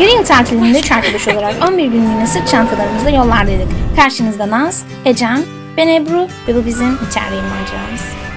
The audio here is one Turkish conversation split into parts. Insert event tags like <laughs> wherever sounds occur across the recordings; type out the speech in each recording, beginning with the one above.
Yarı yıl tatilinde üç arkadaş olarak 11 günlüğüne sırt çantalarımızla yollardaydık. Karşınızda Naz, Ecem, ben Ebru ve bu bizim içeriğin maceramız.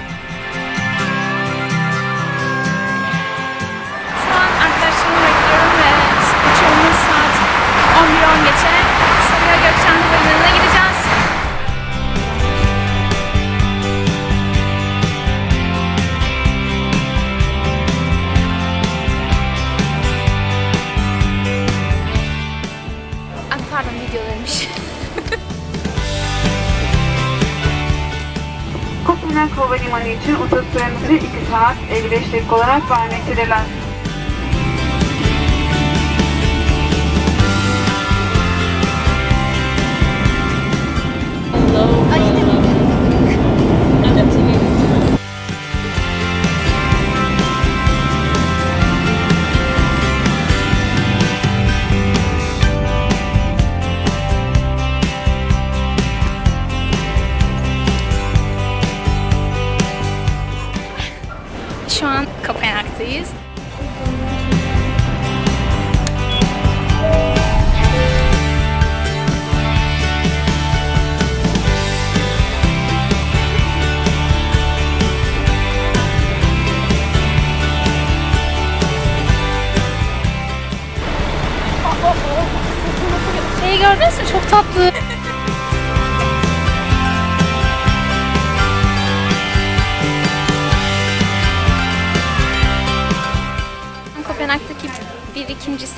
Saat 55 dakika olarak vermektedirler. Kopenhag'dayız. Şeyi gördünüz mü? Çok tatlı.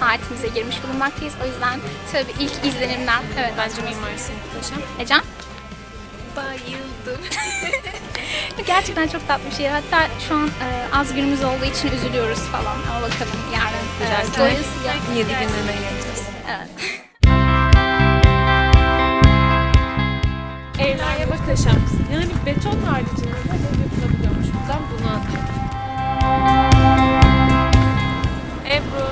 Saatimize girmiş bulunmaktayız. O yüzden şöyle bir ilk izlenimler. Evet bence mimarisi muhteşem. Ecem? Bayıldım. <laughs> Gerçekten çok tatlı bir şey. Hatta şu an e, az günümüz olduğu için üzülüyoruz falan. Ama bakalım yarın e, doyasıya. 7 günlüğüne geleceğiz. Evet. <laughs> Evler muhteşem. Yani beton haricinde de böyle yapılabiliyormuş. Buradan bunu anlıyorum. Ebru.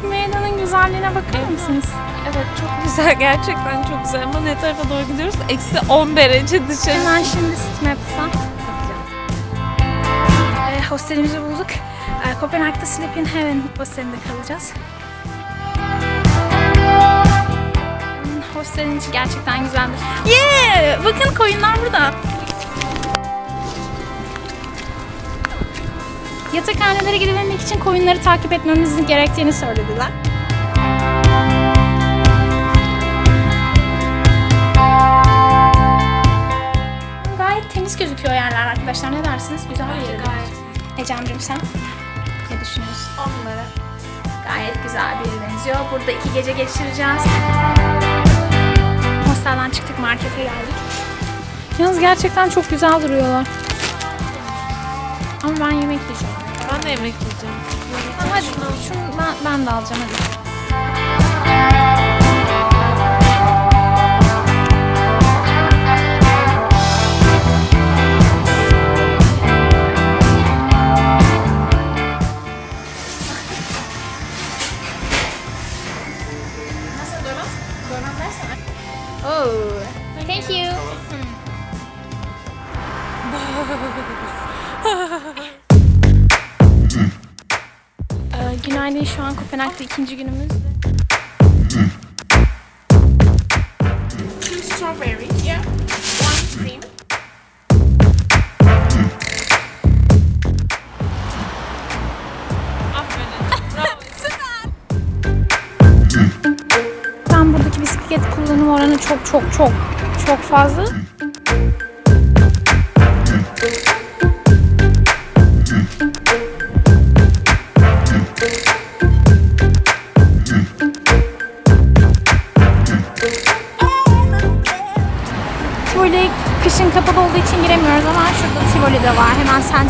Şu meydanın güzelliğine bakar mısınız? Evet çok güzel. <laughs> Gerçekten çok güzel. Ama ne tarafa doğru gidiyoruz? Eksi 10 derece dışarı. Hemen şimdi Streetmaps'tan e, hostelimizi bulduk. E, Kopenhag'da Sleep in Heaven hostelinde kalacağız. Hmm, Hostelin içi gerçekten güzeldir. Yeah! Bakın koyunlar burada. Yatakhanelere gidebilmek için koyunları takip etmemizin gerektiğini söylediler. Gayet temiz gözüküyor yerler arkadaşlar. Ne dersiniz? Güzel bir yer. Ecem'cim sen ne düşünüyorsun? Onlara. Gayet güzel bir yere benziyor. Burada iki gece geçireceğiz. Hostelden çıktık markete geldik. Yalnız gerçekten çok güzel duruyorlar. Ama ben yemek yiyeceğim. Ben de yemek yiyeceğim. Tamam, hadi şunu ben, ben de alacağım hadi. Oh, thank you. <laughs> <laughs> Günaydın şu an Kopenhag'da ikinci günümüz. Two strawberries. Yeah. One cream. Ben buradaki bisiklet kullanım oranı çok çok çok çok fazla.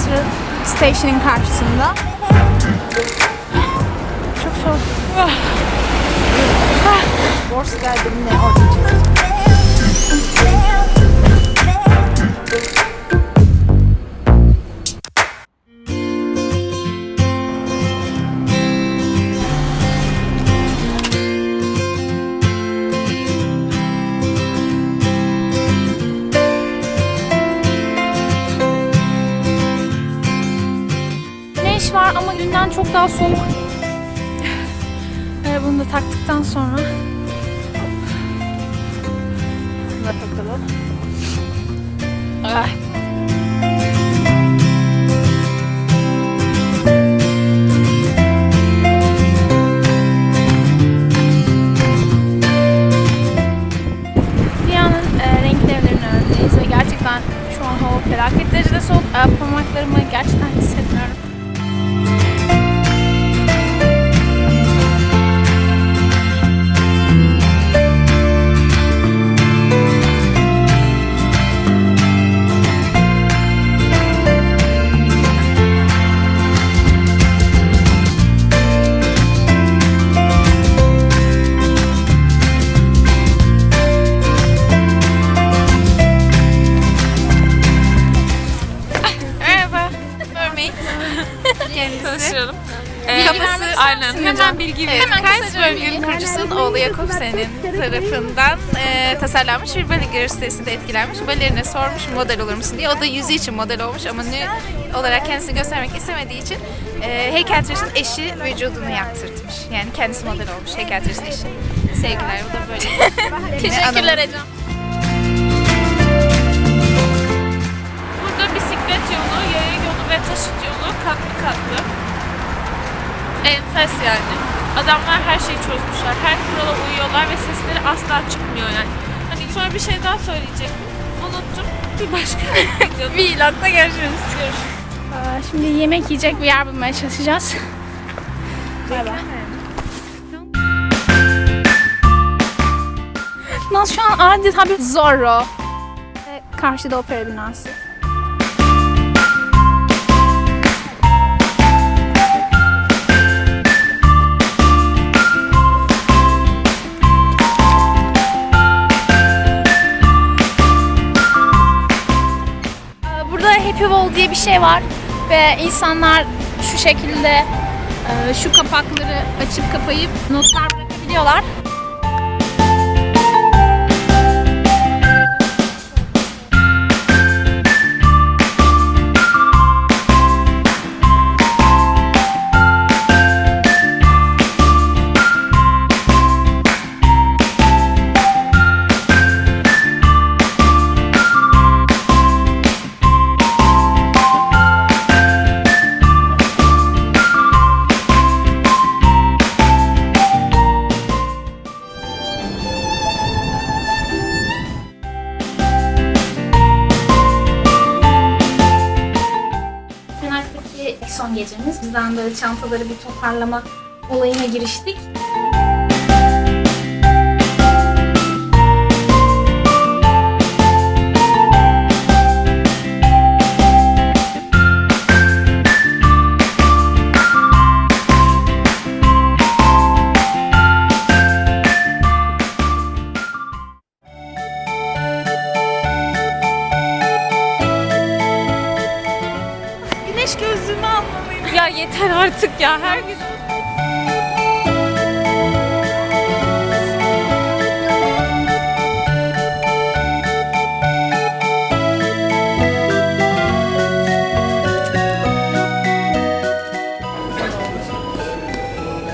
Central Station'ın karşısında. Çok soğuk. Borsa geldiğinde orada var ama günden çok daha soğuk. da taktıktan sonra Bakalım. Ay. E, gerçekten şu an hava felaket derecede soğuk. Parmaklarımı gerçekten Kendisi. Tanıştıralım. Ee, kafası aynen. Hemen bilgi verin. Hemen bilgi. kurucusunun oğlu Jakobsen'in tarafından e, tasarlanmış bir balık sitesinde etkilenmiş. Balerine sormuş model olur musun diye. O da yüzü için model olmuş ama ne olarak kendisini göstermek istemediği için e, heykeltıraşın eşi vücudunu yaptırtmış. Yani kendisi model olmuş heykeltıraşın eşi. Sevgiler bu da böyle. <laughs> Teşekkürler Ecem. Burada bisiklet yolu, yaya yolu ve taşıt yolu katlı katlı. Enfes yani. Adamlar her şeyi çözmüşler. Her kurala uyuyorlar ve sesleri asla çıkmıyor yani. Hani sonra bir şey daha söyleyecektim. Unuttum. Bir başka. <laughs> Vlog'da görüşürüz. Aa, Şimdi yemek yiyecek bir yer bulmaya çalışacağız. Bay bay. Naz şu an adeta bir Zorro. Karşıda opera binası. Şey var ve insanlar şu şekilde e, şu kapakları açıp kapayıp notlar bırakabiliyorlar. Bizden böyle çantaları bir toparlama olayına giriştik. Güneş gözlüğümü almalıyım. Ya yeter artık ya her gün.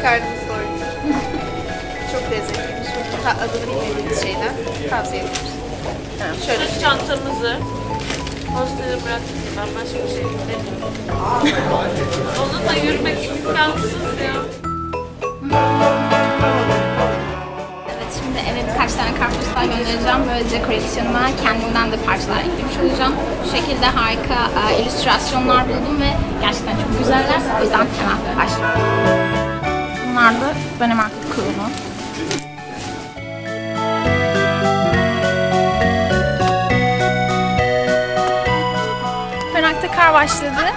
Karnınız doyurdu. Çok lezzetliymiş. Ta adını bilmediğiniz şeyler tavsiye ederiz. Şöyle çantamızı hostele bıraktık. Onunla yürümek imkansız ya. Evet şimdi eve birkaç tane karpuzlar göndereceğim. Böylece koleksiyonuma kendimden de parçalar eklemiş olacağım. Bu şekilde harika e, illüstrasyonlar buldum ve gerçekten çok güzeller. O yüzden hemen başlıyorum. Bunlar da Danimarka kurulu. Pınak'ta kar başladı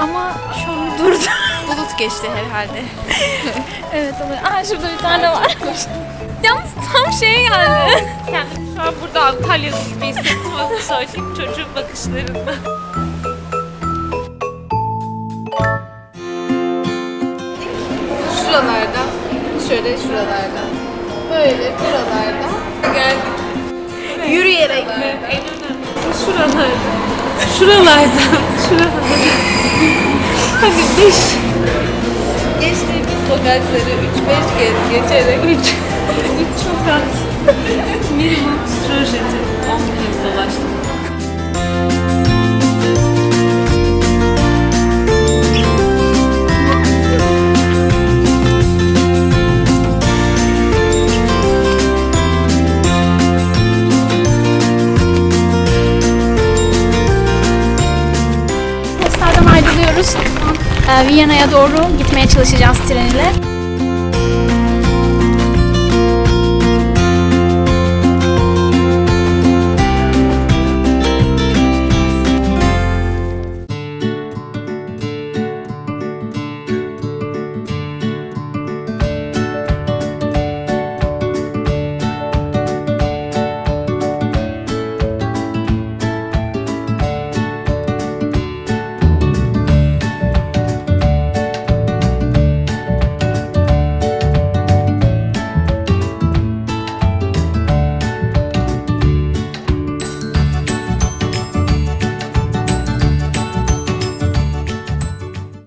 ama şu an durdu. <laughs> Bulut geçti herhalde. <laughs> evet olur. Aa şurada bir tane var. <laughs> Yalnız tam şeye geldi. Kendimi şu an burada Antalya'da gibi hissettim onu söyleyeyim çocuğun bakışlarında. Şuralarda, şöyle şuralarda, böyle buralarda geldik. Yürüyerek. En önemlisi şuralarda. Şuralardan, şuralardan. Hadi beş. Geçtiğimiz sokakları 3-5 kez geçerek 3 <laughs> sokak minimum trajedi 10 kez Viyana'ya doğru gitmeye çalışacağız tren ile.